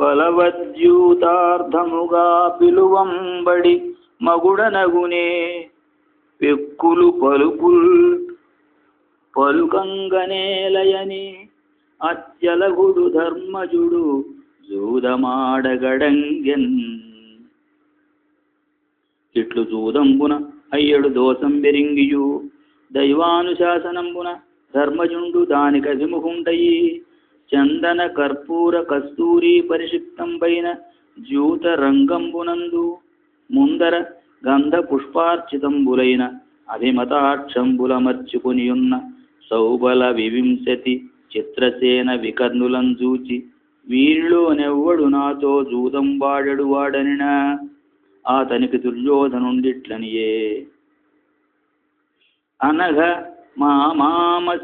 బలవద్యూతార్థముగా పిలువంబడి మగుడనగునే పెక్కులు పలుకుల్ పలుకంగనేలయని అత్యలగుడు ధర్మజుడు జూదమాడగడంగెన్. ఇట్లు జూదంబున అయ్యడు దోషం బెరింగియు దైవానుశాసనంబున ధర్మజుండు దానికి అభిముఖుండయి చందన కర్పూర కస్తూరి పరిషిక్తం పైన జ్యూత రంగంబునందు ముందర గంధ పుష్పార్చితంబులైన అభిమతాక్షంబులమర్చుకునియున్న సౌబల వివింశతి చిత్రసేన వికర్ణులంజూచి వీళ్ళోనెవ్వడు నాతో జూతం వాడడు వాడనినా అతనికి దుర్యోధనుండిట్లనియే అనగా మా మామ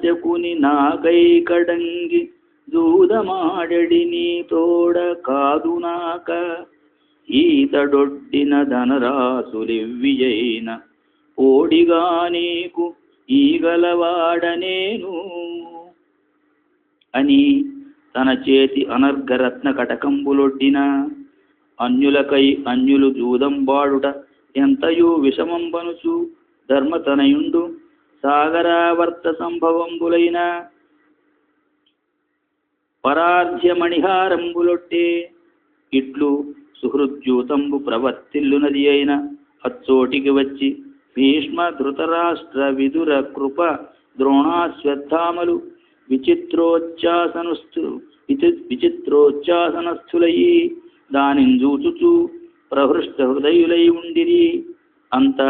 నాకై కడంగి దూదమాడడి నీ తోడ కాదునాక ఈతడొడ్డిన ధనరాసులివ్వియైన ఓడిగా నీకు ఈగలవాడనేను అని తన చేతి అనర్ఘరత్న కటకంబులొడ్డిన అన్యులకై అన్యులు జూదంబాడుట ఎంతయు విషమంబనుచు ధర్మతనయుండు సాగరావర్త సంభవంబులైన పరార్ధ్యమణిహారంబులొట్టే. ఇట్లు సుహృద్యూతంబు ప్రవర్తిల్లునది అయిన అచ్చోటికి వచ్చి భీష్మ ధృతరాష్ట్ర విదుర కృప ద్రోణాశ్వత్థామలు విచిత్రోచ్చాసనస్థు విచి- విచిత్రోచ్చాసనస్థులయి దానిని చూచుచూ ప్రహృష్ట హృదయులై ఉండిరి. అంత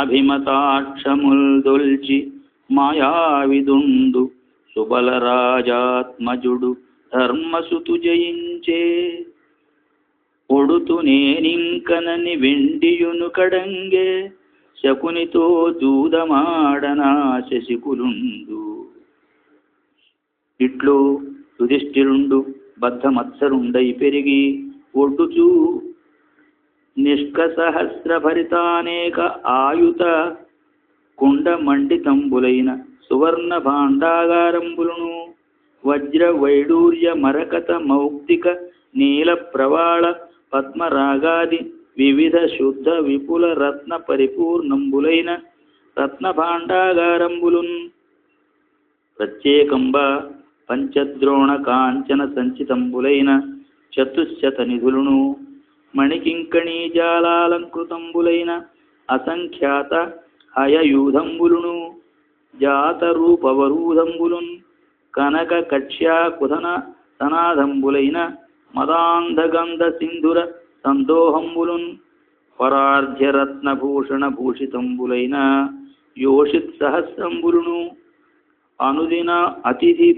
అభిమతాక్షముల్ దొల్చి మాయావిదుండు సుబలరాజాత్మజుడు ధర్మసుతు జయించే. ఒడుతు నేనింకనని వెండియును కడంగే. శకునితో దూదమాడనా శశికులుండు. ఇట్లు యుధిష్ఠిరుండు బద్ధమత్సరుండై పెరిగి ఒడ్డుచూ నిష్కసహస్రభరితానేక ఆయుత కుండ మండితంబులైన సువర్ణ భాండాగారంబులను వజ్ర వైడూర్య మరకత మౌక్తిక నీల ప్రవాళ పద్మరాగాది వివిధ శుద్ధ విపుల రత్న పరిపూర్ణంబులైన రత్న భాండాగారంబులున్ ప్రత్యేకంబ పంచద్రోణ కాంచన సంచితంబులైన చతుశ్శత నిధులను మణికింకణీజాలాలంకృతంబులైన అసంఖ్యాత హయయూధంబులును జాతరూపవరూధంబులున్ కనక కక్ష్యాకుధన సనాధంబులైన మదాంధగంధ సింధుర సందోహంబులున్ పరార్ధ్యరత్నభూషణ భూషితంబులైన యోషిత్ సహస్రంబులును అనుదిన అతిథి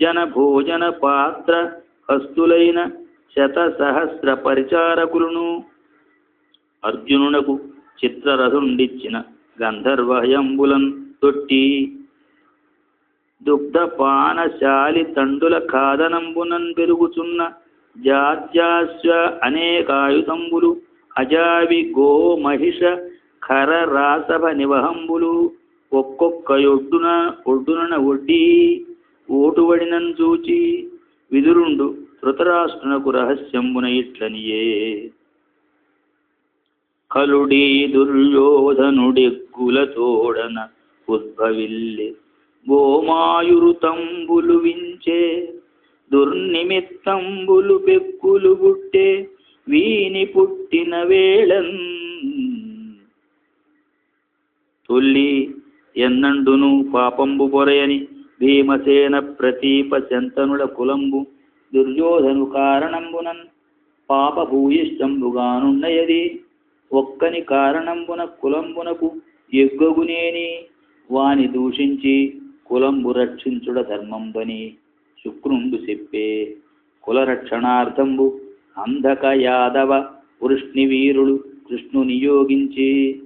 జన భోజన పాత్ర హస్తులైన శత సహస్ర పరిచారకులను అర్జునునకు చిత్రరథుండిచ్చిన గంధర్వహయంబులన్ తొట్టి దుగ్ధపానశాలి తండుల కాదనంబునన్ పెరుగుచున్న జాత్యాశ్వ అనేకాయుతంబులు అజావి గో మహిష ఖర రాసభ నివహంబులు ఒక్కొక్క ఒడ్డున ఒడ్డున ఒడ్డి ఓటువడినన్ చూచి విదురుండు ధృతరాష్ట్రునకు రహస్యంబున ఇట్లనియే. కలుడీ దుర్యోధనుడెగ్గుల తోడన ఉద్భవిల్లె గోమాయురుతంబులు వించే దుర్నిమిత్తంబులు పెక్కులు గుట్టే వీని పుట్టిన వేళన్ తొల్లి ఎన్నండును పాపంబు పొరయని భీమసేన ప్రతీప శంతనుల కులంబు దుర్యోధను కారణంబునన్ పాప భూయిష్టంబుగానున్నయది ఒక్కని కారణంబున కులంబునకు ఎగ్గగునేని. వాని దూషించి కులంబు రక్షించుడ ధర్మంబని శుక్రుండు చెప్పే కులరక్షణార్థంబు అంధక యాదవ వృష్ణివీరుడు కృష్ణు నియోగించి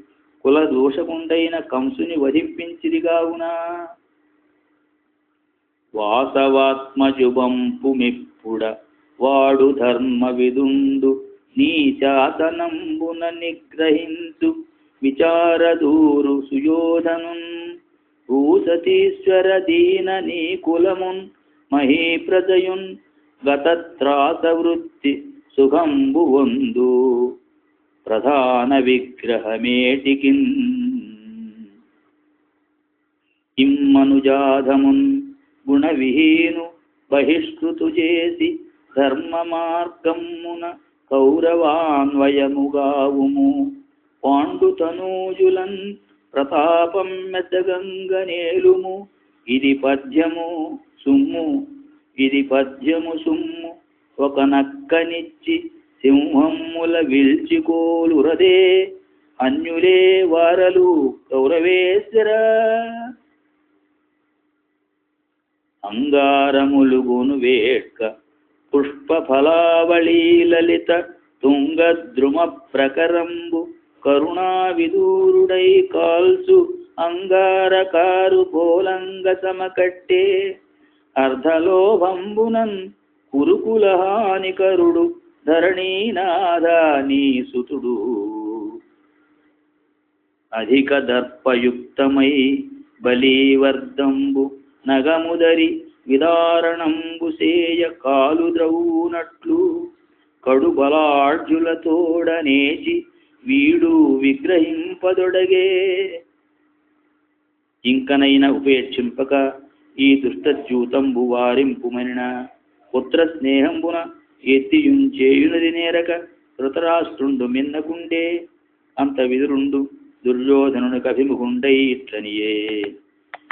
కుల దోషముండైన కంసుని వధింపించిదిగావునా. వాసవాత్మజుబంపుమిప్పుడ వాడు ధర్మ విదుండు నీ శాసనంబున నిగ్రహించు. విచారదూరు సుయోధనున్ భూసతీశ్వర దీన నీ కులమున్ మహీప్రదయున్ గతత్రాసవృత్తి సుఖంబు వందు. ప్రధాన విగ్రహమేటికిన్. ఇమ్మనుజాధమున్ గుణవిహీను బహిష్కృతు చేసి ధర్మ మార్గమున కౌరవాన్వయముగావుము. పాండుతనూజులన్ ప్రతాపం మెద్దగంగనేలుము. ఇది పద్యము సుమ్ము ఇది పద్యము సుమ్ము. ఒక నక్కనిచ్చి సింహమ్ముల విల్చికోలురదే. అన్యులే వారలు కౌరవేశ్వర అంగారములుగును వేట్క పుష్ప ఫలావళీ లలిత తుంగద్రుమ ప్రకరంబు కరుణావిదూరుడై కాల్సు అంగారకారు పోలంగ సమకట్టే. అర్ధలోభంబునన్ కురుకుల హానికరుడు ధరణీనాథ నీ సుతుడు అధిక దర్పయుక్తమై బలీవర్ధంబు నగముదరి విదారణంబు సేయ కాలు ద్రవునట్లు కడు బలాఢ్యులతోడనేచి వీడు విగ్రహింపదొడగే. ఇంకనైన ఉపేక్షింపక ఈ దుష్టజ్యూతంబు వారింపుమనిన. పుత్ర స్నేహంబున ఎత్తియుంచేయునది నేరక ధృతరాష్ట్రుండు మిన్నకుండే. అంత విదురుండు దుర్యోధనునికి అభిముఖుండై ఇట్లనియే.